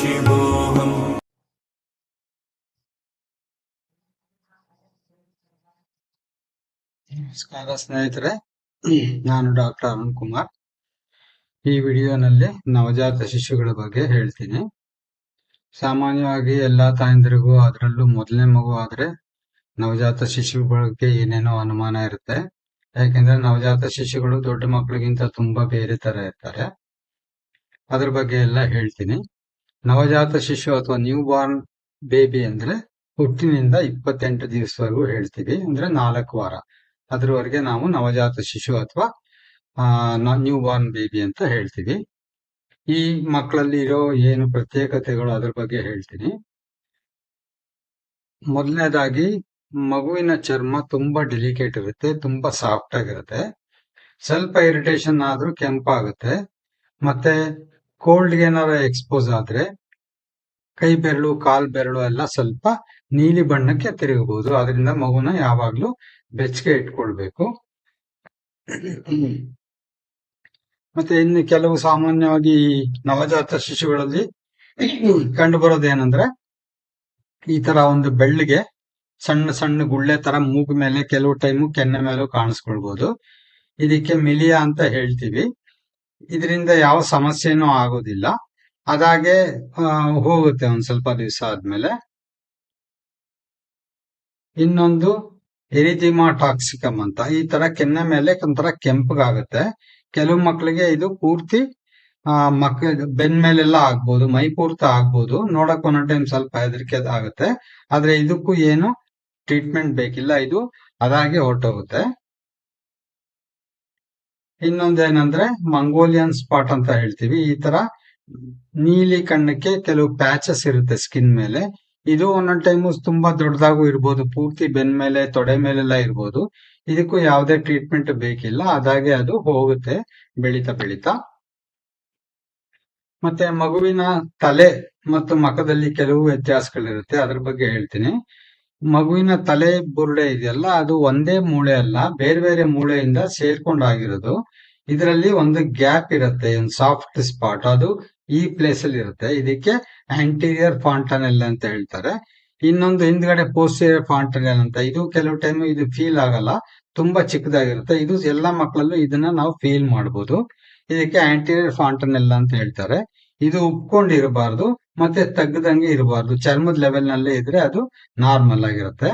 शिवोऽहम् ನಮಸ್ಕಾರ ಸ್ನೇಹಿತರೆ ನಾನು ಡಾಕ್ಟರ್ ಅರುಣ್ ಕುಮಾರ್ ಈ ವಿಡಿಯೋನಲ್ಲಿ ನವಜಾತ ಶಿಶುಗಳ ಬಗ್ಗೆ ಹೇಳ್ತೀನಿ ಸಾಮಾನ್ಯವಾಗಿ ಎಲ್ಲಾ ತಾಯಂದಿರಿಗೂ ಅದರಲ್ಲೂ ಮೊದಲನೇ ಮಗು ಆದ್ರೆ ನವಜಾತ ಶಿಶು ಬಗ್ಗೆ ಏನೇನೋ ಅನುಮಾನ ಇರುತ್ತೆ ಯಾಕೆಂದ್ರೆ ನವಜಾತ ಶಿಶುಗಳು ದೊಡ್ಡ ಮಕ್ಕಳಿಗಿಂತ ತುಂಬಾ ಬೇರೆ ತರ ಇರ್ತಾರೆ ಅದ್ರ ಬಗ್ಗೆ ಎಲ್ಲ ಹೇಳ್ತೀನಿ ನವಜಾತ ಶಿಶು ಅಥವಾ ನ್ಯೂ ಬಾರ್ನ್ ಬೇಬಿ ಅಂದ್ರೆ ಹುಟ್ಟಿನಿಂದ ಇಪ್ಪತ್ತೆಂಟು ದಿವಸವರೆಗೂ ಹೇಳ್ತೀವಿ ಅಂದ್ರೆ ನಾಲ್ಕು ವಾರ. ಅದರವರೆಗೆ ನಾವು ನವಜಾತ ಶಿಶು ಅಥವಾ ನ್ಯೂ ಬಾರ್ನ್ ಬೇಬಿ ಅಂತ ಹೇಳ್ತೀವಿ. ಈ ಮಕ್ಕಳಲ್ಲಿ ಇರೋ ಏನು ಪ್ರತ್ಯೇಕತೆಗಳು ಅದ್ರ ಬಗ್ಗೆ ಹೇಳ್ತೀನಿ. ಮೊದಲನೇದಾಗಿ, ಮಗುವಿನ ಚರ್ಮ ತುಂಬಾ ಡೆಲಿಕೇಟ್ ಇರುತ್ತೆ, ತುಂಬಾ ಸಾಫ್ಟ್ ಆಗಿರುತ್ತೆ. ಸ್ವಲ್ಪ ಇರಿಟೇಷನ್ ಆದ್ರೂ ಕೆಂಪಾಗುತ್ತೆ. ಮತ್ತೆ ಕೋಲ್ಡ್ ಏನಾರ ಎಕ್ಸ್ಪೋಸ್ ಆದ್ರೆ, ಕೈ ಬೆರಳು, ಕಾಲ್ ಬೆರಳು ಎಲ್ಲ ಸ್ವಲ್ಪ ನೀಲಿ ಬಣ್ಣಕ್ಕೆ ತಿರುಗಬಹುದು. ಅದರಿಂದ ಮಗುನ ಯಾವಾಗ್ಲೂ ಬೆಚ್ಚಗೆ ಇಟ್ಕೊಳ್ಬೇಕು. ಮತ್ತೆ ಇನ್ನು ಕೆಲವು ಸಾಮಾನ್ಯವಾಗಿ ನವಜಾತ ಶಿಶುಗಳಲ್ಲಿ ಕಂಡು ಬರೋದೇನಂದ್ರೆ ಈ ತರ ಒಂದು ಬೆಳ್ಳಿಗೆ ಸಣ್ಣ ಸಣ್ಣ ಗುಳ್ಳೆ ತರ ಮೂಗು ಮೇಲೆ ಕೆಲವು ಟೈಮು ಕೆನ್ನೆ ಮೇಲೂ ಕಾಣಿಸ್ಕೊಳ್ಬಹುದು ಇದಕ್ಕೆ ಮಿಲಿಯಾ ಅಂತ ಹೇಳ್ತೀವಿ. ಇದರಿಂದ ಯಾವ ಸಮಸ್ಯೆನೂ ಆಗೋದಿಲ್ಲ. ಅದಾಗೆ ಹೋಗುತ್ತೆ ಒಂದ್ ಸ್ವಲ್ಪ ದಿವಸ ಆದ್ಮೇಲೆ. ಇನ್ನೊಂದು ಎರಿಥಿಮಾ ಟಾಕ್ಸಿಕಮ್ ಅಂತ. ಈ ತರ ಕೆನ್ನೆ ಮೇಲೆ ಒಂಥರ ಕೆಂಪಗಾಗುತ್ತೆ. ಕೆಲವು ಮಕ್ಕಳಿಗೆ ಇದು ಪೂರ್ತಿ, ಆ, ಮಕ್, ಬೆನ್ ಮೇಲೆಲ್ಲ ಆಗ್ಬೋದು, ಮೈ ಪೂರ್ತಿ ಆಗ್ಬೋದು. ನೋಡಕ್ ಒಂದೊಂದ್ ಟೈಮ್ ಸ್ವಲ್ಪ ಹೆದರಿಕೆ ಆಗುತ್ತೆ. ಆದ್ರೆ ಇದಕ್ಕೂ ಏನು ಟ್ರೀಟ್ಮೆಂಟ್ ಬೇಕಿಲ್ಲ. ಇದು ಅದಾಗೆ ಹೊರಟೋಗುತ್ತೆ. ಇನ್ನೊಂದೇನಂದ್ರೆ ಮಂಗೋಲಿಯನ್ ಸ್ಪಾಟ್ ಅಂತ ಹೇಳ್ತೀವಿ. ಈ ತರ ನೀಲಿ ಕಣ್ಣಕ್ಕೆ ಕೆಲವು ಪ್ಯಾಚಸ್ ಇರುತ್ತೆ ಸ್ಕಿನ್ ಮೇಲೆ. ಇದು ಒಂದೊಂದ್ ಟೈಮು ತುಂಬಾ ದೊಡ್ಡದಾಗೂ ಇರ್ಬೋದು, ಪೂರ್ತಿ ಬೆನ್ ಮೇಲೆ, ತೊಡೆ ಮೇಲೆಲ್ಲ ಇರ್ಬೋದು. ಇದಕ್ಕೂ ಯಾವುದೇ ಟ್ರೀಟ್ಮೆಂಟ್ ಬೇಕಿಲ್ಲ. ಅದಾಗೆ ಅದು ಹೋಗುತ್ತೆ, ಬೆಳೀತಾ ಬೆಳೀತಾ. ಮತ್ತೆ ಮಗುವಿನ ತಲೆ ಮತ್ತು ಮಖದಲ್ಲಿ ಕೆಲವು ವ್ಯತ್ಯಾಸಗಳಿರುತ್ತೆ. ಅದ್ರ ಬಗ್ಗೆ ಹೇಳ್ತೀನಿ. ಮಗುವಿನ ತಲೆ ಬುರುಡೆ ಇದೆಯಲ್ಲ, ಅದು ಒಂದೇ ಮೂಳೆ ಅಲ್ಲ, ಬೇರೆ ಬೇರೆ ಮೂಳೆಯಿಂದ ಸೇರ್ಕೊಂಡಾಗಿರೋದು. ಇದರಲ್ಲಿ ಒಂದು ಗ್ಯಾಪ್ ಇರುತ್ತೆ, ಒಂದು ಸಾಫ್ಟ್ ಸ್ಪಾಟ್ ಅದು ಈ ಪ್ಲೇಸ್ ಅಲ್ಲಿ ಇರುತ್ತೆ. ಇದಕ್ಕೆ ಆಂಟೀರಿಯರ್ ಫಾಂಟನೆಲ್ ಅಂತ ಹೇಳ್ತಾರೆ. ಇನ್ನೊಂದು ಹಿಂದ್ಗಡೆ ಪೋಸ್ಟೀರಿಯರ್ ಫಾಂಟನೆಲ್ ಅಂತ. ಇದು ಕೆಲವು ಟೈಮ್ ಇದು ಫೀಲ್ ಆಗಲ್ಲ, ತುಂಬಾ ಚಿಕ್ಕದಾಗಿರುತ್ತೆ. ಇದು ಎಲ್ಲಾ ಮಕ್ಕಳಲ್ಲೂ ಇದನ್ನ ನಾವು ಫೀಲ್ ಮಾಡಬಹುದು ಇದಕ್ಕೆ ಆಂಟೀರಿಯರ್ ಫಾಂಟನೆಲ್ ಅಂತ ಹೇಳ್ತಾರೆ. ಇದು ಉಪ್ಕೊಂಡಿರಬಾರ್ದು. ಮತ್ತೆ ತಗ್ಗದಂಗೆ ಇರಬಾರ್ದು. ಚರ್ಮದ ಲೆವೆಲ್ ನಲ್ಲೇ ಇದ್ರೆ ಅದು ನಾರ್ಮಲ್ ಆಗಿರುತ್ತೆ.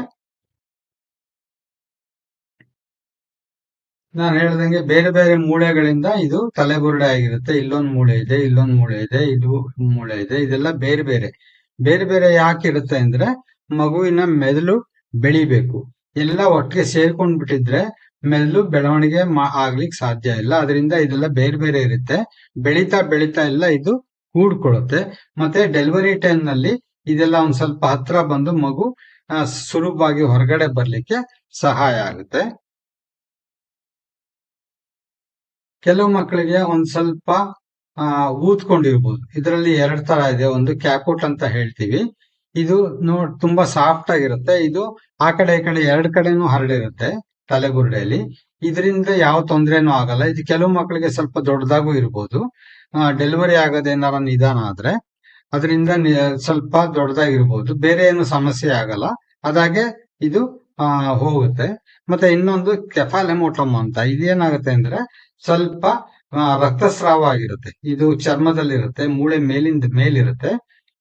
ನಾನು ಹೇಳ್ದಂಗೆ ಬೇರೆ ಬೇರೆ ಮೂಳೆಗಳಿಂದ ಇದು ತಲೆಬುರುಡೆ ಆಗಿರುತ್ತೆ. ಇಲ್ಲೊಂದು ಮೂಳೆ ಇದೆ, ಇಲ್ಲೊಂದು ಮೂಳೆ ಇದೆ, ಇದು ಮೂಳೆ ಇದೆ, ಇದೆಲ್ಲ ಬೇರೆ ಬೇರೆ. ಬೇರೆ ಬೇರೆ ಯಾಕೆ ಇರುತ್ತೆ ಅಂದ್ರೆ ಮಗುವಿನ ಮೆದುಳು ಬೆಳಿಬೇಕು. ಎಲ್ಲ ಒಟ್ಟಿಗೆ ಸೇರ್ಕೊಂಡ್ ಬಿಟ್ಟಿದ್ರೆ ಮೆದುಳು ಬೆಳವಣಿಗೆ ಆಗ್ಲಿಕ್ಕೆ ಸಾಧ್ಯ ಇಲ್ಲ. ಅದರಿಂದ ಇದೆಲ್ಲ ಬೇರೆ ಬೇರೆ ಇರುತ್ತೆ. ಬೆಳೀತಾ ಬೆಳೀತಾ ಎಲ್ಲ ಇದು ಕೂಡ್ಕೊಳ್ಳುತ್ತೆ. ಮತ್ತೆ ಡೆಲಿವರಿ ಟೈಮ್ನಲ್ಲಿ ಇದೆಲ್ಲ ಒಂದ್ ಸ್ವಲ್ಪ ಹತ್ರ ಬಂದು ಮಗು ಸುಲಭವಾಗಿ ಹೊರಗಡೆ ಬರ್ಲಿಕ್ಕೆ ಸಹಾಯ ಆಗುತ್ತೆ. ಕೆಲವು ಮಕ್ಕಳಿಗೆ ಒಂದ್ ಸ್ವಲ್ಪ, ಆ, ಊದ್ಕೊಂಡಿರ್ಬೋದು. ಇದರಲ್ಲಿ ಎರಡ್ ತರ ಇದೆ. ಒಂದು ಕ್ಯಾಪುಟ್ ಅಂತ ಹೇಳ್ತೀವಿ. ಇದು ನೋಡ್ ತುಂಬಾ ಸಾಫ್ಟ್ ಆಗಿರುತ್ತೆ. ಇದು ಆ ಕಡೆ, ಈ ಕಡೆ, ಎರಡ್ ಕಡೆನೂ ಹರಡಿರುತ್ತೆ ತಲೆಬುರುಡೆಯಲ್ಲಿ ಇದರಿಂದ ಯಾವ ತೊಂದರೆನೂ ಆಗಲ್ಲ. ಇದು ಕೆಲವು ಮಕ್ಕಳಿಗೆ ಸ್ವಲ್ಪ ದೊಡ್ಡದಾಗೂ ಇರ್ಬೋದು. ಡೆಲಿವರಿ ಆಗೋದೇನಾರ ನಿಧಾನ ಆದ್ರೆ ಅದರಿಂದ ಸ್ವಲ್ಪ ದೊಡ್ಡದಾಗಿರ್ಬೋದು, ಬೇರೆ ಏನು ಸಮಸ್ಯೆ ಆಗಲ್ಲ. ಅದಾಗೆ ಇದು ಹೋಗುತ್ತೆ. ಮತ್ತೆ ಇನ್ನೊಂದು ಕೆಫಾಲೆಮೋಟಮ್ ಅಂತ, ಇದೇನಾಗುತ್ತೆ ಅಂದ್ರೆ ಸ್ವಲ್ಪ ರಕ್ತಸ್ರಾವ ಆಗಿರುತ್ತೆ. ಇದು ಚರ್ಮದಲ್ಲಿರುತ್ತೆ, ಮೂಳೆ ಮೇಲಿಂದ ಮೇಲಿರುತ್ತೆ.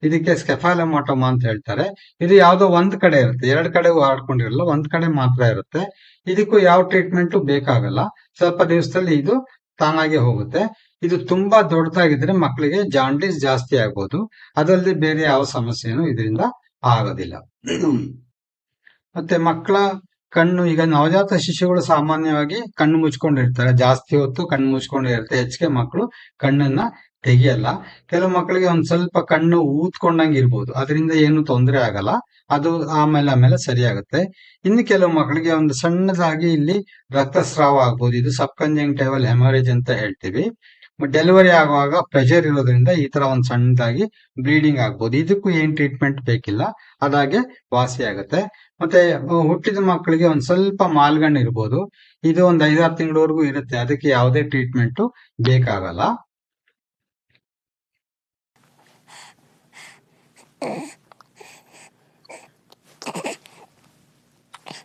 ಇದಕ್ಕೆ ಸ್ಕೆಫಾಲಮೋಟಮ ಅಂತ ಹೇಳ್ತಾರೆ. ಇದು ಯಾವ್ದೋ ಒಂದ್ ಕಡೆ ಇರುತ್ತೆ, ಎರಡ್ ಕಡೆ ಆಡ್ಕೊಂಡಿರಲ್ಲ, ಒಂದ್ ಕಡೆ ಮಾತ್ರ ಇರುತ್ತೆ. ಇದಕ್ಕೂ ಯಾವ ಟ್ರೀಟ್ಮೆಂಟ್ ಬೇಕಾಗಲ್ಲ. ಸ್ವಲ್ಪ ದಿವಸದಲ್ಲಿ ಇದು ತಾನಾಗೆ ಹೋಗುತ್ತೆ. ಇದು ತುಂಬಾ ದೊಡ್ಡದಾಗಿದ್ರೆ ಮಕ್ಕಳಿಗೆ ಜಾಂಡೀಸ್ ಜಾಸ್ತಿ ಆಗ್ಬೋದು. ಅದಲ್ಲದೆ ಬೇರೆ ಯಾವ ಸಮಸ್ಯೆನೂ ಇದರಿಂದ ಆಗೋದಿಲ್ಲ. ಮತ್ತೆ ಮಕ್ಕಳ ಕಣ್ಣು, ಈಗ ನವಜಾತ ಶಿಶುಗಳು ಸಾಮಾನ್ಯವಾಗಿ ಕಣ್ಣು ಮುಚ್ಕೊಂಡಿರ್ತಾರೆ. ಜಾಸ್ತಿ ಹೊತ್ತು ಕಣ್ಣು ಮುಚ್ಕೊಂಡಿರುತ್ತೆ. ಹೆಚ್ಚಿಗೆ ಮಕ್ಕಳು ಕಣ್ಣನ್ನ ತೆಗಿಯಲ್ಲ. ಕೆಲವು ಮಕ್ಕಳಿಗೆ ಒಂದ್ ಸ್ವಲ್ಪ ಕಣ್ಣು ಊದ್ಕೊಂಡಂಗೆ ಇರ್ಬೋದು. ಅದರಿಂದ ಏನು ತೊಂದರೆ ಆಗಲ್ಲ. ಅದು ಆಮೇಲೆ ಆಮೇಲೆ ಸರಿಯಾಗುತ್ತೆ. ಇನ್ನು ಕೆಲವು ಮಕ್ಕಳಿಗೆ ಒಂದು ಸಣ್ಣದಾಗಿ ಇಲ್ಲಿ ರಕ್ತಸ್ರಾವ ಆಗ್ಬೋದು. ಇದು ಸಬ್ ಟೇಬಲ್ ಹೆಮರೇಜ್ ಅಂತ ಹೇಳ್ತೀವಿ. ಡೆಲಿವರಿ ಆಗುವಾಗ ಪ್ರೆಷರ್ ಇರೋದ್ರಿಂದ ಈ ತರ ಒಂದು ಸಣ್ಣದಾಗಿ ಬ್ಲೀಡಿಂಗ್ ಆಗ್ಬೋದು. ಇದಕ್ಕೂ ಏನ್ ಟ್ರೀಟ್ಮೆಂಟ್ ಬೇಕಿಲ್ಲ. ಅದಾಗೆ ವಾಸಿ ಆಗುತ್ತೆ. ಮತ್ತೆ ಹುಟ್ಟಿದ ಮಕ್ಕಳಿಗೆ ಒಂದ್ ಸ್ವಲ್ಪ ಮಾಲ್ಗಣ್ಣು ಇರ್ಬೋದು. ಇದು ಒಂದ್ ಐದಾರು ತಿಂಗಳವರೆಗೂ ಇರುತ್ತೆ. ಅದಕ್ಕೆ ಯಾವುದೇ ಟ್ರೀಟ್ಮೆಂಟ್ ಬೇಕಾಗಲ್ಲ.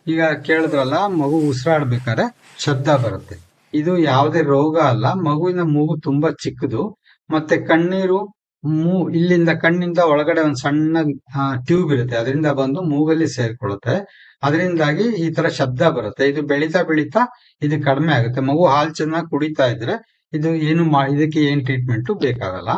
ಈಗ ಕೇಳಿದ್ರಲ್ಲ, ಮಗು ಉಸಿರಾಡ್ಬೇಕಾದ್ರೆ ಶಬ್ದ ಬರುತ್ತೆ. ಇದು ಯಾವುದೇ ರೋಗ ಅಲ್ಲ. ಮಗುವಿನ ಮೂಗು ತುಂಬಾ ಚಿಕ್ಕದು. ಮತ್ತೆ ಕಣ್ಣೀರು ಮೂ, ಇಲ್ಲಿಂದ ಕಣ್ಣಿಂದ ಒಳಗಡೆ ಒಂದು ಸಣ್ಣ ಟ್ಯೂಬ್ ಇರುತ್ತೆ. ಅದರಿಂದ ಬಂದು ಮೂಗಲ್ಲಿ ಸೇರ್ಕೊಳ್ಳುತ್ತೆ. ಅದರಿಂದಾಗಿ ಈ ತರ ಶಬ್ದ ಬರುತ್ತೆ. ಇದು ಬೆಳೀತಾ ಬೆಳೀತಾ ಇದು ಕಡಿಮೆ ಆಗುತ್ತೆ. ಮಗು ಹಾಲು ಚೆನ್ನಾಗಿ ಕುಡಿತಾ ಇದ್ರೆ ಇದು ಏನು ಇದಕ್ಕೆ ಏನ್ ಟ್ರೀಟ್ಮೆಂಟ್ ಬೇಕಾಗಲ್ಲ.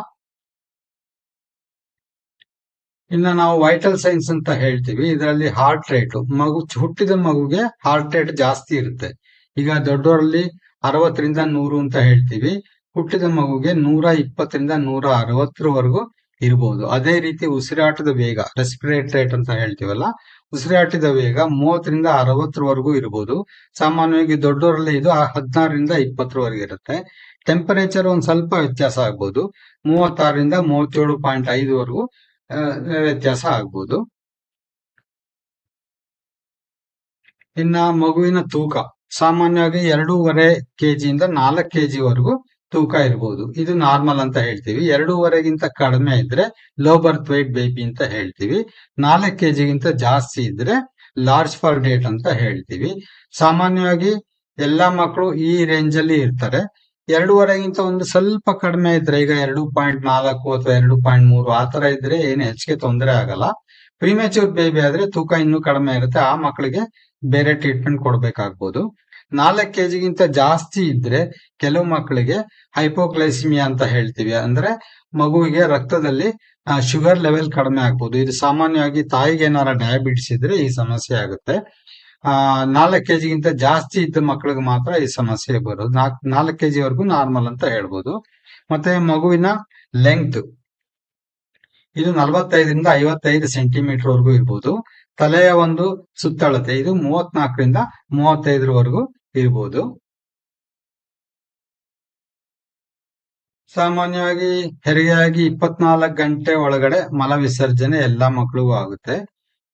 ಇನ್ನ ನಾವು ವೈಟಲ್ ಸೈನ್ಸ್ ಅಂತ ಹೇಳ್ತೀವಿ. ಇದರಲ್ಲಿ ಹಾರ್ಟ್ ರೇಟ್ ಮಗು, ಹುಟ್ಟಿದ ಮಗುಗೆ ಹಾರ್ಟ್ ರೇಟ್ ಜಾಸ್ತಿ ಇರುತ್ತೆ. ಈಗ ದೊಡ್ಡವರಲ್ಲಿ ಅರವತ್ತರಿಂದ ನೂರು ಅಂತ ಹೇಳ್ತೀವಿ. ಹುಟ್ಟಿದ ಮಗುಗೆ ನೂರ ಇಪ್ಪತ್ತರಿಂದ ನೂರ ಅರವತ್ತರವರೆಗೂ ಇರಬಹುದು ಅದೇ ರೀತಿ ಉಸಿರಾಟದ ವೇಗ ರೆಸ್ಪಿರೇಟ್ ರೇಟ್ ಅಂತ ಹೇಳ್ತೀವಲ್ಲ, ಉಸಿರಾಟದ ವೇಗ ಮೂವತ್ತರಿಂದ ಅರವತ್ತರವರೆಗೂ ಇರಬಹುದು ಸಾಮಾನ್ಯವಾಗಿ ದೊಡ್ಡವರಲ್ಲಿ ಇದು ಹದಿನಾರರಿಂದ ಇಪ್ಪತ್ತರವರೆಗೆ ಇರುತ್ತೆ. ಟೆಂಪರೇಚರ್ ಒಂದ್ ಸ್ವಲ್ಪ ವ್ಯತ್ಯಾಸ ಆಗ್ಬಹುದು ಮೂವತ್ತಾರರಿಂದ ಮೂವತ್ತೇಳು ಪಾಯಿಂಟ್ ಐದುವರೆಗೂ ವ್ಯತ್ಯಾಸ ಆಗ್ಬಹುದು ಇನ್ನ ಮಗುವಿನ ತೂಕ. ಸಾಮಾನ್ಯವಾಗಿ ಎರಡೂವರೆ ಕೆಜಿಯಿಂದ ನಾಲ್ಕು ಕೆಜಿ ವರೆಗೂ ತೂಕ ಇರಬಹುದು ಇದು ನಾರ್ಮಲ್ ಅಂತ ಹೇಳ್ತೀವಿ. ಎರಡೂವರೆಗಿಂತ ಕಡಿಮೆ ಇದ್ರೆ ಲೋ ಬರ್ತ್ ವೈಟ್ ಬೇಬಿ ಅಂತ ಹೇಳ್ತೀವಿ. ನಾಲ್ಕು ಕೆಜಿಗಿಂತ ಜಾಸ್ತಿ ಇದ್ರೆ ಲಾರ್ಜ್ ಫಾರ್ ಡೇಟ್ ಅಂತ ಹೇಳ್ತೀವಿ. ಸಾಮಾನ್ಯವಾಗಿ ಎಲ್ಲಾ ಮಕ್ಕಳು ಈ ರೇಂಜ್ ಅಲ್ಲಿ ಇರ್ತಾರೆ. ಎರಡೂವರೆಗಿಂತ ಒಂದು ಸ್ವಲ್ಪ ಕಡಿಮೆ ಇದ್ರೆ ಈಗ ಎರಡು ಪಾಯಿಂಟ್ ನಾಲ್ಕು ಅಥವಾ ಎರಡು ಪಾಯಿಂಟ್ ಮೂರು ಆ ತರ ಇದ್ರೆ ಏನು ಹೆಚ್ಚಿಗೆ ತೊಂದರೆ ಆಗಲ್ಲ. ಪ್ರಿಮೆಚೂರ್ ಬೇಬಿ ಆದ್ರೆ ತೂಕ ಇನ್ನೂ ಕಡಿಮೆ ಇರುತ್ತೆ. ಆ ಮಕ್ಕಳಿಗೆ ಬೇರೆ ಟ್ರೀಟ್ಮೆಂಟ್ ಕೊಡ್ಬೇಕಾಗ್ಬೋದು. ನಾಲ್ಕು ಕೆಜಿಗಿಂತ ಜಾಸ್ತಿ ಇದ್ರೆ ಕೆಲವು ಮಕ್ಕಳಿಗೆ ಹೈಪೋಕ್ಲೈಸಿಮಿಯಾ ಅಂತ ಹೇಳ್ತೀವಿ. ಅಂದ್ರೆ ಮಗುವಿಗೆ ರಕ್ತದಲ್ಲಿ ಶುಗರ್ ಲೆವೆಲ್ ಕಡಿಮೆ ಆಗ್ಬೋದು. ಇದು ಸಾಮಾನ್ಯವಾಗಿ ತಾಯಿಗೆ ಏನಾರ ಡಯಾಬಿಟಿಸ್ ಇದ್ರೆ ಈ ಸಮಸ್ಯೆ ಆಗುತ್ತೆ. ಆ, ನಾಲ್ಕು ಕೆಜಿಗಿಂತ ಜಾಸ್ತಿ ಇದ್ದ ಮಕ್ಕಳಿಗೆ ಮಾತ್ರ ಈ ಸಮಸ್ಯೆ ಬರೋದು. ನಾಲ್ಕು ನಾಲ್ಕು ಕೆಜಿ ವರೆಗೂ ನಾರ್ಮಲ್ ಅಂತ ಹೇಳ್ಬೋದು. ಮತ್ತೆ ಮಗುವಿನ ಲೆಂತ್ ಇದು ನಲವತ್ತೈದರಿಂದ ಐವತ್ತೈದು ಸೆಂಟಿಮೀಟರ್ ವರೆಗೂ ಇರ್ಬೋದು. ತಲೆಯ ಒಂದು ಸುತ್ತಳತೆ, ಇದು ಮೂವತ್ನಾಲ್ಕರಿಂದ ಮೂವತ್ತೈದರವರೆಗೂ ಇರ್ಬೋದು. ಸಾಮಾನ್ಯವಾಗಿ ಹೆರಿಗೆಯಾಗಿ ಇಪ್ಪತ್ನಾಲ್ಕು ಗಂಟೆ ಒಳಗಡೆ ಮಲ ವಿಸರ್ಜನೆ ಎಲ್ಲಾ ಮಕ್ಕಳಿಗೂ ಆಗುತ್ತೆ.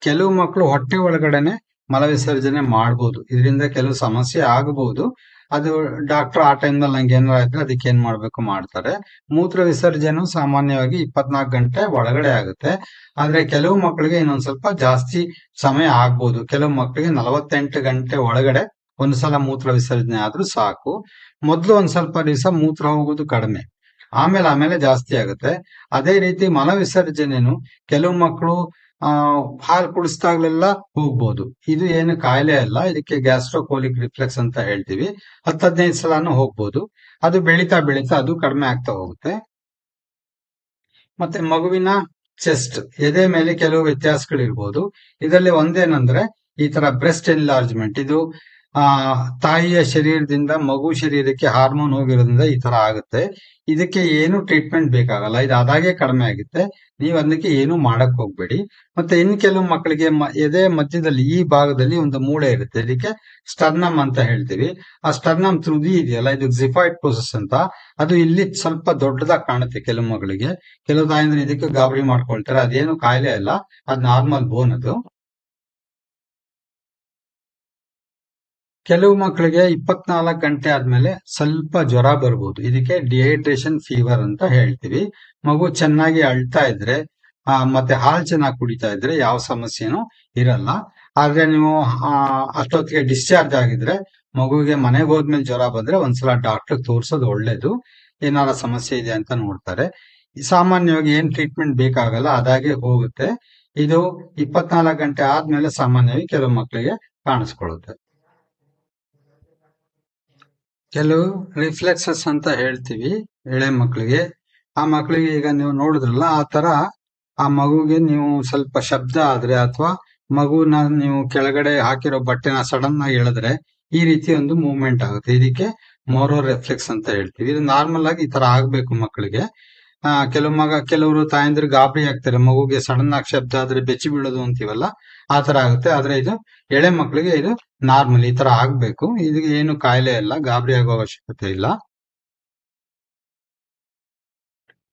ಕೆಲವು ಮಕ್ಕಳು ಹೊಟ್ಟೆ ಒಳಗಡೆನೆ ಮಲ ವಿಸರ್ಜನೆ ಮಾಡ್ಬೋದು. ಇದರಿಂದ ಕೆಲವು ಸಮಸ್ಯೆ ಆಗಬಹುದು ಅದು ಡಾಕ್ಟರ್ ಆ ಟೈಮ್ನಲ್ಲಿ ನಂಗೆ ಏನಾರ ಆಯ್ತು ಅದಕ್ಕೆ ಏನ್ ಮಾಡ್ಬೇಕು ಮಾಡ್ತಾರೆ. ಮೂತ್ರ ವಿಸರ್ಜನೆ ಸಾಮಾನ್ಯವಾಗಿ ಇಪ್ಪತ್ನಾಲ್ಕು ಗಂಟೆ ಒಳಗಡೆ ಆಗುತ್ತೆ. ಆದ್ರೆ ಕೆಲವು ಮಕ್ಕಳಿಗೆ ಇನ್ನೊಂದ್ ಸ್ವಲ್ಪ ಜಾಸ್ತಿ ಸಮಯ ಆಗ್ಬೋದು. ಕೆಲವು ಮಕ್ಕಳಿಗೆ ನಲವತ್ತೆಂಟು ಗಂಟೆ ಒಳಗಡೆ ಒಂದ್ಸಲ ಮೂತ್ರ ವಿಸರ್ಜನೆ ಆದ್ರೂ ಸಾಕು. ಮೊದ್ಲು ಒಂದ್ ಸ್ವಲ್ಪ ದಿವಸ ಮೂತ್ರ ಹೋಗೋದು ಕಡಿಮೆ. ಆಮೇಲೆ ಆಮೇಲೆ ಜಾಸ್ತಿ ಆಗುತ್ತೆ. ಅದೇ ರೀತಿ ಮಲ ವಿಸರ್ಜನೆನು ಕೆಲವು ಮಕ್ಕಳು ಆ, ಹಾಲು ಕುಡಿಸಿದಾಗ್ಲೆಲ್ಲ ಹೋಗ್ಬೋದು. ಇದು ಏನು ಕಾಯಿಲೆ ಅಲ್ಲ. ಇದಕ್ಕೆ ಗ್ಯಾಸ್ಟ್ರೋಕೋಲಿಕ್ ರಿಫ್ಲೆಕ್ಸ್ ಅಂತ ಹೇಳ್ತೀವಿ. ಹತ್ತು ಹದಿನೈದು ಸಲಾನು ಹೋಗ್ಬೋದು. ಅದು ಬೆಳೀತಾ ಬೆಳೀತಾ ಅದು ಕಡಿಮೆ ಆಗ್ತಾ ಹೋಗುತ್ತೆ. ಮತ್ತೆ ಮಗುವಿನ ಚೆಸ್ಟ್, ಎದೆ ಮೇಲೆ ಕೆಲವು ವ್ಯತ್ಯಾಸಗಳಿರ್ಬೋದು. ಇದರಲ್ಲಿ ಒಂದೇನಂದ್ರೆ ಈ ತರ ಬ್ರೆಸ್ಟ್ ಎನ್ಲಾರ್ಜ್ಮೆಂಟ್. ಇದು ಆ, ತಾಯಿಯ ಶರೀರದಿಂದ ಮಗು ಶರೀರಕ್ಕೆ ಹಾರ್ಮೋನ್ ಹೋಗಿರೋದ್ರಿಂದ ಈ ತರ ಆಗುತ್ತೆ. ಇದಕ್ಕೆ ಏನು ಟ್ರೀಟ್ಮೆಂಟ್ ಬೇಕಾಗಲ್ಲ. ಇದು ಅದಾಗೆ ಕಡಿಮೆ ಆಗುತ್ತೆ. ನೀವು ಅದಕ್ಕೆ ಏನು ಮಾಡಕ್ ಹೋಗ್ಬೇಡಿ. ಮತ್ತೆ ಇನ್ ಕೆಲವು ಮಕ್ಕಳಿಗೆ ಎದೆ ಮಧ್ಯದಲ್ಲಿ ಈ ಭಾಗದಲ್ಲಿ ಒಂದು ಮೂಳೆ ಇರುತ್ತೆ. ಇದಕ್ಕೆ ಸ್ಟರ್ನಮ್ ಅಂತ ಹೇಳ್ತೀವಿ. ಆ ಸ್ಟರ್ನಮ್ ತೃದಿ ಇದೆಯಲ್ಲ, ಇದು ಜಿಫಾಯ್ಡ್ ಪ್ರೋಸೆಸ್ ಅಂತ. ಅದು ಇಲ್ಲಿ ಸ್ವಲ್ಪ ದೊಡ್ಡದಾಗಿ ಕಾಣುತ್ತೆ ಕೆಲವು ಮಕ್ಕಳಿಗೆ. ಕೆಲವು ತಾಯಂದ್ರೆ ಇದಕ್ಕೆ ಗಾಬರಿ ಮಾಡ್ಕೊಳ್ತಾರೆ. ಅದೇನು ಕಾಯಿಲೆ ಅಲ್ಲ. ಅದು ನಾರ್ಮಲ್ ಬೋನ್ ಅದು. ಕೆಲವು ಮಕ್ಕಳಿಗೆ ಇಪ್ಪತ್ನಾಲ್ಕು ಗಂಟೆ ಆದ್ಮೇಲೆ ಸ್ವಲ್ಪ ಜ್ವರ ಬರ್ಬೋದು. ಇದಕ್ಕೆ ಡಿಹೈಡ್ರೇಷನ್ ಫೀವರ್ ಅಂತ ಹೇಳ್ತೀವಿ. ಮಗು ಚೆನ್ನಾಗಿ ಅಳ್ತಾ ಇದ್ರೆ ಮತ್ತೆ ಹಾಲು ಚೆನ್ನಾಗಿ ಕುಡಿತಾ ಇದ್ರೆ ಯಾವ ಸಮಸ್ಯೆನೂ ಇರಲ್ಲ. ಆದ್ರೆ ನೀವು ಅಷ್ಟೊತ್ತಿಗೆ ಡಿಸ್ಚಾರ್ಜ್ ಆಗಿದ್ರೆ ಮಗುವಿಗೆ ಮನೆಗೆ ಹೋದ್ಮೇಲೆ ಜ್ವರ ಬಂದ್ರೆ ಒಂದ್ಸಲ ಡಾಕ್ಟರ್ ತೋರ್ಸೋದು ಒಳ್ಳೇದು. ಏನಾರ ಸಮಸ್ಯೆ ಇದೆ ಅಂತ ನೋಡ್ತಾರೆ. ಸಾಮಾನ್ಯವಾಗಿ ಏನ್ ಟ್ರೀಟ್ಮೆಂಟ್ ಬೇಕಾಗಲ್ಲ, ಅದಾಗೆ ಹೋಗುತ್ತೆ. ಇದು ಇಪ್ಪತ್ನಾಲ್ಕು ಗಂಟೆ ಆದ್ಮೇಲೆ ಸಾಮಾನ್ಯವಾಗಿ ಕೆಲವು ಮಕ್ಕಳಿಗೆ ಕಾಣಿಸ್ಕೊಳ್ಳುತ್ತೆ. ಕೆಲವು ರಿಫ್ಲೆಕ್ಸಸ್ ಅಂತ ಹೇಳ್ತೀವಿ ಎಳೆ ಮಕ್ಕಳಿಗೆ ಆ ಮಕ್ಕಳಿಗೆ ಈಗ ನೀವು ನೋಡಿದ್ರಲ್ಲ, ಆ ತರ ಆ ಮಗುಗೆ ನೀವು ಸ್ವಲ್ಪ ಶಬ್ದ ಆದ್ರೆ ಅಥವಾ ಮಗುನ ನೀವು ಕೆಳಗಡೆ ಹಾಕಿರೋ ಬಟ್ಟೆನ ಸಡನ್ ಆಗಿ ಎಳೆದ್ರೆ ಈ ರೀತಿ ಒಂದು ಮೂವ್ಮೆಂಟ್ ಆಗುತ್ತೆ. ಇದಕ್ಕೆ ಮೋರೋ ರಿಫ್ಲೆಕ್ಸ್ ಅಂತ ಹೇಳ್ತೀವಿ. ಇದು ನಾರ್ಮಲ್ ಆಗಿ ಈ ತರ ಆಗ್ಬೇಕು ಮಕ್ಕಳಿಗೆ ಆ ಕೆಲವು ಮಗ, ಕೆಲವರು ತಾಯಂದ್ರೆ ಗಾಬರಿ ಆಗ್ತಾರೆ. ಮಗುಗೆ ಸಡನ್ ಆಗಿ ಶಬ್ದ ಆದ್ರೆ ಬೆಚ್ಚಿ ಬೀಳೋದು ಅಂತೀವಲ್ಲ, ಆ ತರ ಆಗುತ್ತೆ. ಆದ್ರೆ ಇದು ಎಳೆ ಮಕ್ಕಳಿಗೆ ಇದು ನಾರ್ಮಲ್ ಈ ತರ ಆಗ್ಬೇಕು. ಇದಕ್ಕೆ ಏನು ಕಾಯಿಲೆ ಇಲ್ಲ ಗಾಬರಿ ಆಗೋ ಅವಶ್ಯಕತೆ ಇಲ್ಲ.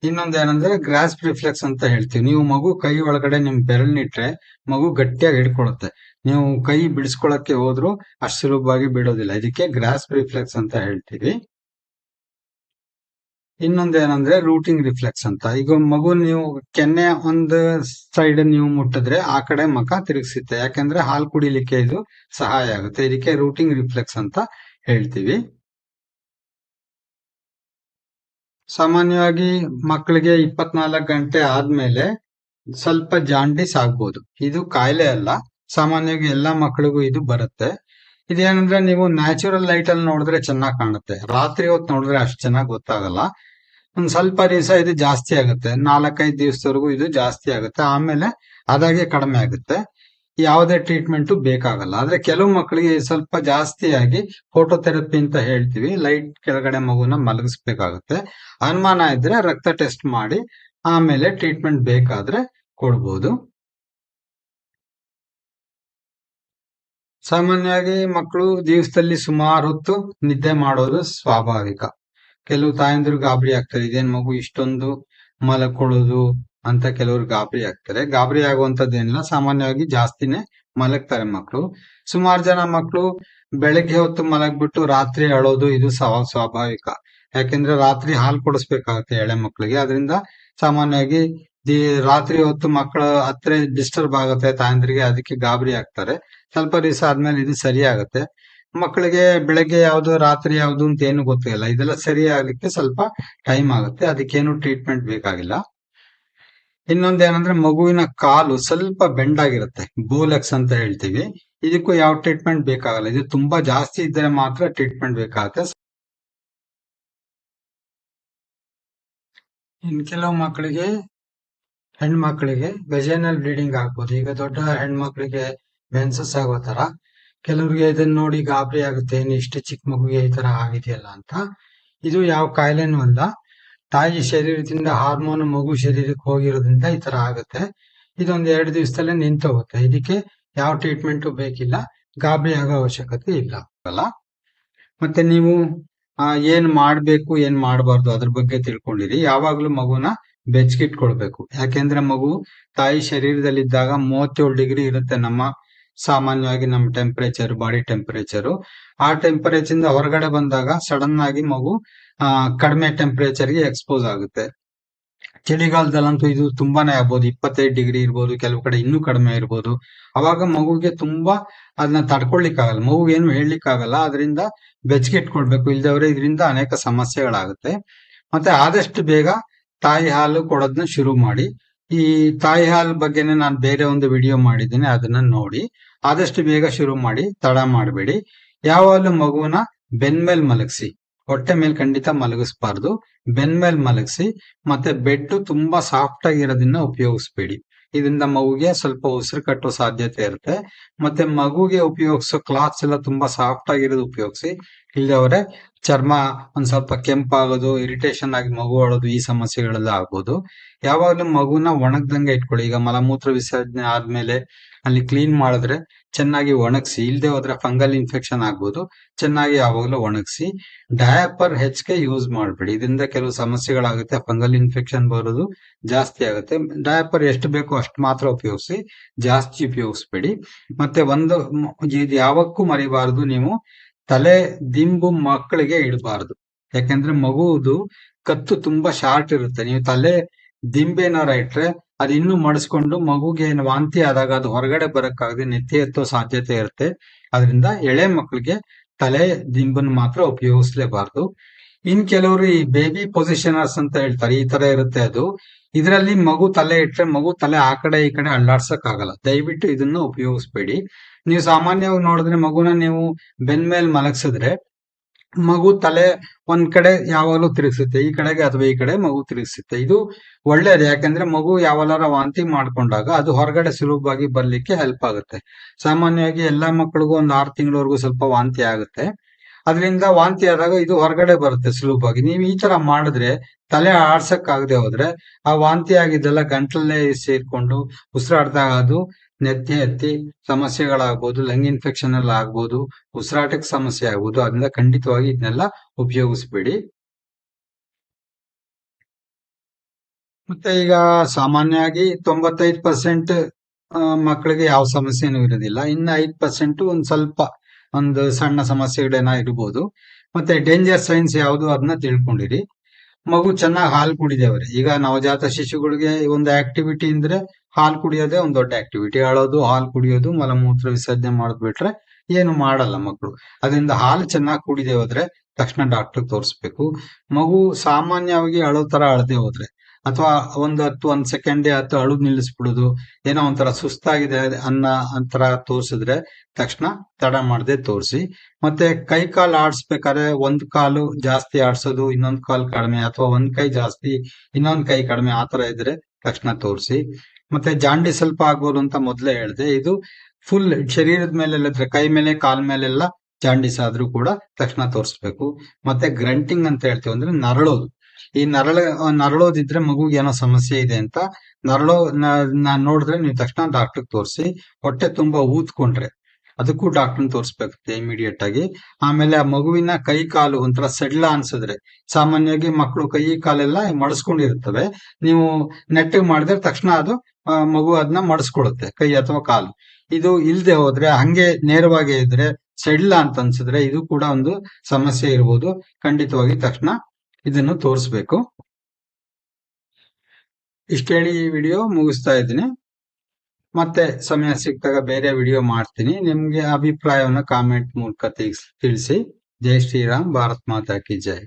ಇನ್ನೊಂದೇನಂದ್ರೆ ಗ್ರಾಸ್ ರಿಫ್ಲೆಕ್ಸ್ ಅಂತ ಹೇಳ್ತೀವಿ. ನೀವು ಮಗು ಕೈ ಒಳಗಡೆ ನಿಮ್ ಬೆರಳ್ನಿಟ್ರೆ ಮಗು ಗಟ್ಟಿಯಾಗಿ ಹಿಡ್ಕೊಳುತ್ತೆ. ನೀವು ಕೈ ಬಿಡಿಸ್ಕೊಳಕ್ಕೆ ಹೋದ್ರು ಅಷ್ಟು ಸುಲಭವಾಗಿ ಬಿಡೋದಿಲ್ಲ ಇದಕ್ಕೆ ಗ್ರಾಸ್ ರಿಫ್ಲೆಕ್ಸ್ ಅಂತ ಹೇಳ್ತೀವಿ. ಇನ್ನೊಂದು ಏನಂದ್ರೆ ರೂಟಿಂಗ್ ರಿಫ್ಲೆಕ್ಸ್ ಅಂತ. ಈಗ ಮಗು ನೀವು ಕೆನ್ನೆ ಒಂದು ಸೈಡ್ ನೀವು ಮುಟ್ಟಿದ್ರೆ ಆ ಕಡೆ ಮಖ ತಿರುಗಿಸುತ್ತೆ. ಯಾಕಂದ್ರೆ ಹಾಲು ಕುಡಿಲಿಕ್ಕೆ ಇದು ಸಹಾಯ ಆಗುತ್ತೆ. ಇದಕ್ಕೆ ರೂಟಿಂಗ್ ರಿಫ್ಲೆಕ್ಸ್ ಅಂತ ಹೇಳ್ತೀವಿ. ಸಾಮಾನ್ಯವಾಗಿ ಮಕ್ಕಳಿಗೆ ಇಪ್ಪತ್ನಾಲ್ಕು ಗಂಟೆ ಆದ್ಮೇಲೆ ಸ್ವಲ್ಪ ಜಾಂಡೀಸ್ ಆಗ್ಬೋದು. ಇದು ಕಾಯಿಲೆ ಅಲ್ಲ. ಸಾಮಾನ್ಯವಾಗಿ ಎಲ್ಲಾ ಮಕ್ಕಳಿಗೂ ಇದು ಬರುತ್ತೆ. ಇದೇನಂದ್ರೆ ನೀವು ನ್ಯಾಚುರಲ್ ಲೈಟ್ ಅಲ್ಲಿ ನೋಡಿದ್ರೆ ಚೆನ್ನಾಗಿ ಕಾಣುತ್ತೆ. ರಾತ್ರಿ ಹೊತ್ತು ನೋಡಿದ್ರೆ ಅಷ್ಟು ಚೆನ್ನಾಗಿ ಗೊತ್ತಾಗಲ್ಲ. ಒಂದ್ ಸ್ವಲ್ಪ ದಿವಸ ಇದು ಜಾಸ್ತಿ ಆಗುತ್ತೆ. ನಾಲ್ಕೈದು ದಿವಸವರೆಗೂ ಇದು ಜಾಸ್ತಿ ಆಗುತ್ತೆ. ಆಮೇಲೆ ಅದಾಗೆ ಕಡಿಮೆ ಆಗುತ್ತೆ. ಯಾವುದೇ ಟ್ರೀಟ್ಮೆಂಟ್ ಬೇಕಾಗಲ್ಲ. ಆದ್ರೆ ಕೆಲವು ಮಕ್ಕಳಿಗೆ ಸ್ವಲ್ಪ ಜಾಸ್ತಿ ಆಗಿ ಫೋಟೋಥೆರಪಿ ಅಂತ ಹೇಳ್ತೀವಿ. ಲೈಟ್ ಕೆಳಗಡೆ ಮಗುನ ಮಲಗಿಸ್ಬೇಕಾಗುತ್ತೆ. ಅನುಮಾನ ಇದ್ರೆ ರಕ್ತ ಟೆಸ್ಟ್ ಮಾಡಿ ಆಮೇಲೆ ಟ್ರೀಟ್ಮೆಂಟ್ ಬೇಕಾದ್ರೆ ಕೊಡ್ಬೋದು. ಸಾಮಾನ್ಯವಾಗಿ ಮಕ್ಕಳು ದಿವಸದಲ್ಲಿ ಸುಮಾರು ಹೊತ್ತು ನಿದ್ದೆ ಮಾಡೋದು ಸ್ವಾಭಾವಿಕ. ಕೆಲವು ತಾಯಂದಿರು ಗಾಬರಿ ಆಗ್ತಾರೆ, ಇದೇನ್ ಮಗು ಇಷ್ಟೊಂದು ಮಲಕೊಳ್ಳೋದು ಅಂತ ಕೆಲವರು ಗಾಬರಿ ಆಗ್ತಾರೆ. ಗಾಬರಿ ಆಗುವಂತದ್ದೇನಿಲ್ಲ ಸಾಮಾನ್ಯವಾಗಿ ಜಾಸ್ತಿನೇ ಮಲಗ್ತಾರೆ ಮಕ್ಕಳು. ಸುಮಾರು ಜನ ಮಕ್ಕಳು ಬೆಳಗ್ಗೆ ಹೊತ್ತು ಮಲಗ್ಬಿಟ್ಟು ರಾತ್ರಿ ಅಳೋದು ಇದು ಸ್ವ- ಸ್ವಾಭಾವಿಕ. ಯಾಕೆಂದ್ರೆ ರಾತ್ರಿ ಹಾಲು ಕೊಡಿಸ್ಬೇಕಾಗುತ್ತೆ ಎಳೆ ಮಕ್ಕಳಿಗೆ. ಅದರಿಂದ ಸಾಮಾನ್ಯವಾಗಿ ರಾತ್ರಿ ಹೊತ್ತು ಮಕ್ಕಳ ಹತ್ರ ಡಿಸ್ಟರ್ಬ್ ಆಗುತ್ತೆ ತಾಯಂದ್ರಿಗೆ, ಅದಕ್ಕೆ ಗಾಬರಿ ಆಗ್ತಾರೆ. ಸ್ವಲ್ಪ ದಿವಸ ಆದ್ಮೇಲೆ ಇದು ಸರಿ ಆಗುತ್ತೆ. ಮಕ್ಕಳಿಗೆ ಬೆಳಗ್ಗೆ ಯಾವ್ದು ರಾತ್ರಿ ಯಾವ್ದು ಅಂತ ಏನು ಗೊತ್ತಿಲ್ಲ. ಇದೆಲ್ಲ ಸರಿ ಆಗ್ಲಿಕ್ಕೆ ಸ್ವಲ್ಪ ಟೈಮ್ ಆಗುತ್ತೆ. ಅದಕ್ಕೇನು ಟ್ರೀಟ್ಮೆಂಟ್ ಬೇಕಾಗಿಲ್ಲ. ಇನ್ನೊಂದೇನಂದ್ರೆ ಮಗುವಿನ ಕಾಲು ಸ್ವಲ್ಪ ಬೆಂಡ್ ಆಗಿರುತ್ತೆ. ಬೋಲೆಕ್ಸ್ ಅಂತ ಹೇಳ್ತೀವಿ. ಇದಕ್ಕೂ ಯಾವ ಟ್ರೀಟ್ಮೆಂಟ್ ಬೇಕಾಗಲ್ಲ. ಇದು ತುಂಬಾ ಜಾಸ್ತಿ ಇದ್ದರೆ ಮಾತ್ರ ಟ್ರೀಟ್ಮೆಂಟ್ ಬೇಕಾಗುತ್ತೆ. ಇನ್ ಕೆಲವು ಮಕ್ಕಳಿಗೆ, ಹೆಣ್ಮಕ್ಳಿಗೆ ವೆಜೈನಲ್ ಬ್ಲೀಡಿಂಗ್ ಆಗ್ಬೋದು. ಈಗ ದೊಡ್ಡ ಹೆಣ್ಮಕ್ಳಿಗೆ ಮೆನ್ಸಸ್ ಆಗೋ ತರ. ಕೆಲವ್ರಿಗೆ ಇದನ್ನ ನೋಡಿ ಗಾಬರಿ ಆಗುತ್ತೆ, ಏನು ಇಷ್ಟು ಚಿಕ್ಕ ಮಗುಗೆ ಈ ತರ ಆಗಿದೆಯಲ್ಲ ಅಂತ. ಇದು ಯಾವ ಕಾಯಿಲೆನೂ ಅಲ್ಲ. ತಾಯಿ ಶರೀರದಿಂದ ಹಾರ್ಮೋನ್ ಮಗು ಶರೀರಕ್ಕೆ ಹೋಗಿರೋದ್ರಿಂದ ಈ ತರ ಆಗುತ್ತೆ. ಇದೊಂದು ಎರಡು ದಿವಸದಲ್ಲೇ ನಿಂತೋಗುತ್ತೆ. ಇದಕ್ಕೆ ಯಾವ ಟ್ರೀಟ್ಮೆಂಟ್ ಬೇಕಿಲ್ಲ. ಗಾಬರಿ ಆಗೋ ಅವಶ್ಯಕತೆ ಇಲ್ಲ. ಅಲ್ಲ. ಮತ್ತೆ ನೀವು ಏನ್ ಮಾಡ್ಬೇಕು, ಏನ್ ಮಾಡಬಾರ್ದು ಅದ್ರ ಬಗ್ಗೆ ತಿಳ್ಕೊಂಡಿರಿ. ಯಾವಾಗ್ಲೂ ಮಗುನ ಬೆಚ್ಚಗಿಟ್ಕೊಳ್ಬೇಕು ಯಾಕೆಂದ್ರೆ ಮಗು ತಾಯಿ ಶರೀರದಲ್ಲಿದ್ದಾಗ ಮೂವತ್ತೇಳು ಡಿಗ್ರಿ ಇರುತ್ತೆ ನಮ್ಮ ಸಾಮಾನ್ಯವಾಗಿ ನಮ್ಮ ಟೆಂಪರೇಚರ್ ಬಾಡಿ ಟೆಂಪರೇಚರ್ ಆ ಟೆಂಪರೇಚರ್ ಇಂದ ಹೊರಗಡೆ ಬಂದಾಗ ಸಡನ್ ಆಗಿ ಮಗು ಕಡಿಮೆ ಟೆಂಪರೇಚರ್ಗೆ ಎಕ್ಸ್ಪೋಸ್ ಆಗುತ್ತೆ. ಚಳಿಗಾಲದಲ್ಲಂತೂ ಇದು ತುಂಬಾನೇ ಆಗ್ಬೋದು. ಇಪ್ಪತ್ತೈದು ಡಿಗ್ರಿ ಇರ್ಬೋದು, ಕೆಲವು ಕಡೆ ಇನ್ನೂ ಕಡಿಮೆ ಇರ್ಬೋದು. ಅವಾಗ ಮಗುಗೆ ತುಂಬಾ ಅದನ್ನ ತಡ್ಕೊಳ್ಲಿಕ್ಕಾಗಲ್ಲ ಮಗುಗೆ ಏನು ಹೇಳಲಿಕ್ಕಾಗಲ್ಲ. ಅದರಿಂದ ಬೆಚ್ಚಗಿಟ್ಕೊಳ್ಬೇಕು ಇಲ್ದವ್ರೆ ಇದರಿಂದ ಅನೇಕ ಸಮಸ್ಯೆಗಳಾಗುತ್ತೆ. ಮತ್ತೆ ಆದಷ್ಟು ಬೇಗ ತಾಯಿ ಹಾಲು ಕೊಡೋದನ್ನ ಶುರು ಮಾಡಿ. ಈ ತಾಯಿ ಹಾಲ್ ಬಗ್ಗೆನೆ ನಾನು ಬೇರೆ ಒಂದು ವಿಡಿಯೋ ಮಾಡಿದ್ದೀನಿ, ಅದನ್ನ ನೋಡಿ. ಆದಷ್ಟು ಬೇಗ ಶುರು ಮಾಡಿ, ತಡ ಮಾಡಬೇಡಿ. ಯಾವಾಗಲೂ ಮಗುವನ್ನ ಬೆನ್ಮೇಲ್ ಮಲಗಿಸಿ. ಹೊಟ್ಟೆ ಮೇಲೆ ಖಂಡಿತ ಮಲಗಿಸ್ಬಾರ್ದು. ಬೆನ್ಮೇಲ್ ಮಲಗಿಸಿ, ಮತ್ತೆ ಬೆಡ್ ತುಂಬಾ ಸಾಫ್ಟ್ ಆಗಿರೋದನ್ನ ಉಪಯೋಗಿಸ್ಬೇಡಿ. ಇದರಿಂದ ಮಗುಗೆ ಸ್ವಲ್ಪ ಉಸಿರು ಕಟ್ಟೋ ಸಾಧ್ಯತೆ ಇರುತ್ತೆ. ಮತ್ತೆ ಮಗುಗೆ ಉಪಯೋಗಿಸೋ ಕ್ಲಾತ್ಸ್ ಎಲ್ಲ ತುಂಬಾ ಸಾಫ್ಟ್ ಆಗಿರೋದು ಉಪಯೋಗಿಸಿ. ಇಲ್ಲದವರೆ ಚರ್ಮ ಒಂದ್ ಸ್ವಲ್ಪ ಕೆಂಪಾಗೋದು ಇರಿಟೇಷನ್ ಆಗಿ ಮಗು ಆಡೋದು ಈ ಸಮಸ್ಯೆಗಳೆಲ್ಲ ಆಗ್ಬೋದು. ಯಾವಾಗಲೂ ಮಗುನ ಒಣಗ್ದಂಗೆ ಇಟ್ಕೊಳ್ಳಿ. ಈಗ ಮಲಮೂತ್ರ ವಿಸರ್ಜನೆ ಆದ್ಮೇಲೆ ಅಲ್ಲಿ ಕ್ಲೀನ್ ಮಾಡಿದ್ರೆ ಚೆನ್ನಾಗಿ ಒಣಗಿಸಿ ಇಲ್ಲದೆ ಹೋದ್ರೆ ಫಂಗಲ್ ಇನ್ಫೆಕ್ಷನ್ ಆಗ್ಬೋದು, ಚೆನ್ನಾಗಿ ಯಾವಾಗಲೂ ಒಣಗಿಸಿ ಡಯಾಪರ್ ಹೆಚ್ಚಿಗೆ ಯೂಸ್ ಮಾಡಬೇಡಿ. ಇದರಿಂದ ಕೆಲವು ಸಮಸ್ಯೆಗಳಾಗುತ್ತೆ ಫಂಗಲ್ ಇನ್ಫೆಕ್ಷನ್ ಬರೋದು ಜಾಸ್ತಿ ಆಗುತ್ತೆ. ಡಯಾಪರ್ ಎಷ್ಟು ಬೇಕೋ ಅಷ್ಟು ಮಾತ್ರ ಉಪಯೋಗಿಸಿ, ಜಾಸ್ತಿ ಉಪಯೋಗಿಸ್ಬೇಡಿ. ಮತ್ತೆ ಒಂದು ಇದು ಯಾವಕ್ಕೂ ಮರಿಬಾರದು, ನೀವು ತಲೆ ದಿಂಬು ಮಕ್ಕಳಿಗೆ ಇಡಬಾರದು. ಯಾಕಂದ್ರೆ ಮಗುವುದು ಕತ್ತು ತುಂಬಾ ಶಾರ್ಟ್ ಇರುತ್ತೆ. ನೀವು ತಲೆ ದಿಂಬೇನಾರ ಇಟ್ರೆ ಅದು ಇನ್ನೂ ಮಡಿಸ್ಕೊಂಡು ಮಗುಗೆ ವಾಂತಿ ಆದಾಗ ಅದು ಹೊರಗಡೆ ಬರಕ್ಕಾಗದೆ ನೆತ್ತಿ ಎತ್ತೋ ಸಾಧ್ಯತೆ ಇರುತ್ತೆ. ಅದರಿಂದ ಎಳೆ ಮಕ್ಕಳಿಗೆ ತಲೆ ದಿಂಬನ್ನು ಮಾತ್ರ ಉಪಯೋಗಿಸ್ಲೇಬಾರ್ದು. ಇನ್ ಕೆಲವರು ಈ ಬೇಬಿ ಪೊಸಿಷನರ್ಸ್ ಅಂತ ಹೇಳ್ತಾರೆ, ಈ ತರ ಇರುತ್ತೆ ಅದು. ಇದರಲ್ಲಿ ಮಗು ತಲೆ ಇಟ್ರೆ ಮಗು ತಲೆ ಆ ಕಡೆ ಈ ಕಡೆ ಅಲ್ಲಾಡ್ಸಕ್ ಆಗಲ್ಲ ದಯವಿಟ್ಟು ಇದನ್ನ ಉಪಯೋಗಿಸ್ಬೇಡಿ. ನೀವು ಸಾಮಾನ್ಯವಾಗಿ ನೋಡಿದ್ರೆ ಮಗುನ ನೀವು ಬೆನ್ ಮೇಲೆ ಮಲಗಿಸಿದ್ರೆ ಮಗು ತಲೆ ಒಂದ್ ಕಡೆ ಯಾವಾಗಲೂ ತಿರುಗಿಸುತ್ತೆ, ಈ ಕಡೆಗೆ ಅಥವಾ ಈ ಕಡೆ ಮಗು ತಿರುಗಿಸುತ್ತೆ. ಇದು ಒಳ್ಳೇದು, ಯಾಕಂದ್ರೆ ಮಗು ಯಾವಲಾರ ವಾಂತಿ ಮಾಡ್ಕೊಂಡಾಗ ಅದು ಹೊರಗಡೆ ಸುಲಭವಾಗಿ ಬರ್ಲಿಕ್ಕೆ ಹೆಲ್ಪ್ ಆಗುತ್ತೆ. ಸಾಮಾನ್ಯವಾಗಿ ಎಲ್ಲಾ ಮಕ್ಕಳಿಗೂ ಒಂದ್ ಆರು ತಿಂಗಳವರೆಗೂ ಸ್ವಲ್ಪ ವಾಂತಿ ಆಗುತ್ತೆ. ಅದರಿಂದ ವಾಂತಿ ಆದಾಗ ಇದು ಹೊರಗಡೆ ಬರುತ್ತೆ ಸುಲಭವಾಗಿ. ನೀವು ಈ ತರ ಮಾಡಿದ್ರೆ ತಲೆ ಆಡ್ಸಕ್ ಆಗದೆ ಹೋದ್ರೆ ಆ ವಾಂತಿ ಆಗಿದ್ದೆಲ್ಲ ಗಂಟಲಲ್ಲೇ ಸೇರ್ಕೊಂಡು ಉಸಿರಾಡ್ದಾಗ ಅದು ನೆತ್ತಿ ಎತ್ತಿ ಸಮಸ್ಯೆಗಳಾಗ್ಬೋದು, ಲಂಗ್ ಇನ್ಫೆಕ್ಷನ್ ಎಲ್ಲ ಆಗ್ಬೋದು, ಉಸಿರಾಟಕ್ಕೆ ಸಮಸ್ಯೆ ಆಗ್ಬೋದು. ಅದರಿಂದ ಖಂಡಿತವಾಗಿ ಇದನ್ನೆಲ್ಲ ಉಪಯೋಗಿಸ್ಬೇಡಿ. ಮತ್ತೆ ಈಗ ಸಾಮಾನ್ಯವಾಗಿ ತೊಂಬತ್ತೈದು ಪರ್ಸೆಂಟ್ ಮಕ್ಕಳಿಗೆ ಯಾವ ಸಮಸ್ಯೆನೂ ಇರೋದಿಲ್ಲ. ಇನ್ನು ಐದು ಪರ್ಸೆಂಟ್ ಒಂದ್ ಸ್ವಲ್ಪ ಒಂದು ಸಣ್ಣ ಸಮಸ್ಯೆಗಳೇನ ಇರ್ಬೋದು. ಮತ್ತೆ ಡೇಂಜರ್ ಸೈನ್ಸ್ ಯಾವುದು ಅದನ್ನ ತಿಳ್ಕೊಂಡಿರಿ. ಮಗು ಚೆನ್ನಾಗಿ ಹಾಲು ಕುಡಿದೇವ್ರೆ. ಈಗ ನವಜಾತ ಶಿಶುಗಳಿಗೆ ಒಂದು ಆಕ್ಟಿವಿಟಿ ಅಂದ್ರೆ ಹಾಲು ಕುಡಿಯೋದೇ ಒಂದು ದೊಡ್ಡ ಆಕ್ಟಿವಿಟಿ ಅಳೋದು, ಹಾಲು ಕುಡಿಯೋದು, ಮಲಮೂತ್ರ ವಿಸರ್ಜನೆ ಮಾಡಿದ್ಬಿಟ್ರೆ ಏನು ಮಾಡಲ್ಲ ಮಕ್ಕಳು ಅದರಿಂದ ಹಾಲು ಚೆನ್ನಾಗಿ ಕುಡಿದೇ ಹೋದ್ರೆ ತಕ್ಷಣ ಡಾಕ್ಟರ್ ತೋರಿಸ್ಬೇಕು. ಮಗು ಸಾಮಾನ್ಯವಾಗಿ ಅಳೋ ತರ ಅಳದೆ ಹೋದ್ರೆ ಅಥವಾ ಒಂದು ಹತ್ತು, ಒಂದ್ ಸೆಕೆಂಡ್ ಹತ್ತು ಅಳು ನಿಲ್ಲಿಸ್ಬಿಡುದು, ಏನೋ ಒಂಥರ ಸುಸ್ತಾಗಿದೆ ಅನ್ನ ಅಂತರ ತೋರ್ಸಿದ್ರೆ ತಕ್ಷಣ ತಡ ಮಾಡದೆ ತೋರಿಸಿ. ಮತ್ತೆ ಕೈ ಕಾಲು ಆಡಿಸ್ಬೇಕಾದ್ರೆ ಒಂದ್ ಕಾಲು ಜಾಸ್ತಿ ಆಡ್ಸೋದು, ಇನ್ನೊಂದ್ ಕಾಲು ಕಡಿಮೆ, ಅಥವಾ ಒಂದ್ ಕೈ ಜಾಸ್ತಿ, ಇನ್ನೊಂದ್ ಕೈ ಕಡಿಮೆ ಆತರ ಇದ್ರೆ ತಕ್ಷಣ ತೋರಿಸಿ. ಮತ್ತೆ ಜಾಂಡಿ ಸ್ವಲ್ಪ ಆಗ್ಬೋದು ಅಂತ ಮೊದ್ಲೇ ಹೇಳ್ದೆ, ಇದು ಫುಲ್ ಶರೀರದ ಮೇಲೆಲ್ಲ ಕೈ ಮೇಲೆ, ಕಾಲ್ ಮೇಲೆಲ್ಲ ಜಾಂಡಿಸ್ ಆದ್ರೂ ಕೂಡ ತಕ್ಷಣ ತೋರಿಸ್ಬೇಕು. ಮತ್ತೆ ಗ್ರಂಟಿಂಗ್ ಅಂತ ಹೇಳ್ತೀವಿ ಅಂದ್ರೆ ನರಳೋದು. ಈ ನರಳ, ನರಳೋದಿದ್ರೆ ಮಗುಗೆ ಏನೋ ಸಮಸ್ಯೆ ಇದೆ ಅಂತ, ನರಳೋ ನಾನ್ ನೋಡಿದ್ರೆ ನೀವು ತಕ್ಷಣ ಡಾಕ್ಟರ್ ತೋರಿಸಿ, ಹೊಟ್ಟೆ ತುಂಬಾ ಊದ್ಕೊಂಡ್ರೆ, ಅದಕ್ಕೂ ಡಾಕ್ಟರ್ ತೋರಿಸ್ಬೇಕು ಇಮಿಡಿಯೇಟ್ ಆಗಿ. ಆಮೇಲೆ ಆ ಮಗುವಿನ ಕೈ ಕಾಲು ಒಂಥರ ಸಡ್ಲ ಅನ್ಸಿದ್ರೆ, ಸಾಮಾನ್ಯವಾಗಿ ಮಕ್ಕಳು ಕೈ ಕಾಲೆಲ್ಲ ಮಡಸ್ಕೊಂಡಿರ್ತವೆ ನೀವು ನೆಟ್ಟಿಗೆ ಮಾಡಿದ್ರೆ ತಕ್ಷಣ ಅದು ಮಗು ಅದನ್ನ ಮಡಿಸ್ಕೊಳುತ್ತೆ ಕೈ ಅಥವಾ ಕಾಲು. ಇದು ಇಲ್ದೆ ಹೋದ್ರೆ, ಹಂಗೆ ನೇರವಾಗಿ ಇದ್ರೆ, ಸೆಡ್ಲ ಅಂತ ಅನ್ಸಿದ್ರೆ ಇದು ಕೂಡ ಒಂದು ಸಮಸ್ಯೆ ಇರ್ಬೋದು. ಖಂಡಿತವಾಗಿ ತಕ್ಷಣ ಇದನ್ನು ತೋರಿಸ್ಬೇಕು. ಇಷ್ಟ ಹೇಳಿ ಈ ವಿಡಿಯೋ ಮುಗಿಸ್ತಾ ಇದ್ದೀನಿ. ಮತ್ತೆ ಸಮಯ ಸಿಕ್ಕಾಗ ಬೇರೆ ವಿಡಿಯೋ ಮಾಡ್ತೀನಿ. ನಿಮ್ಗೆ ಅಭಿಪ್ರಾಯವನ್ನು ಕಾಮೆಂಟ್ ಮೂಲಕ ತಿಳಿಸಿ. ಜೈ ಶ್ರೀರಾಮ್, ಭಾರತ್ ಮಾತಾ ಕಿ ಜೈ.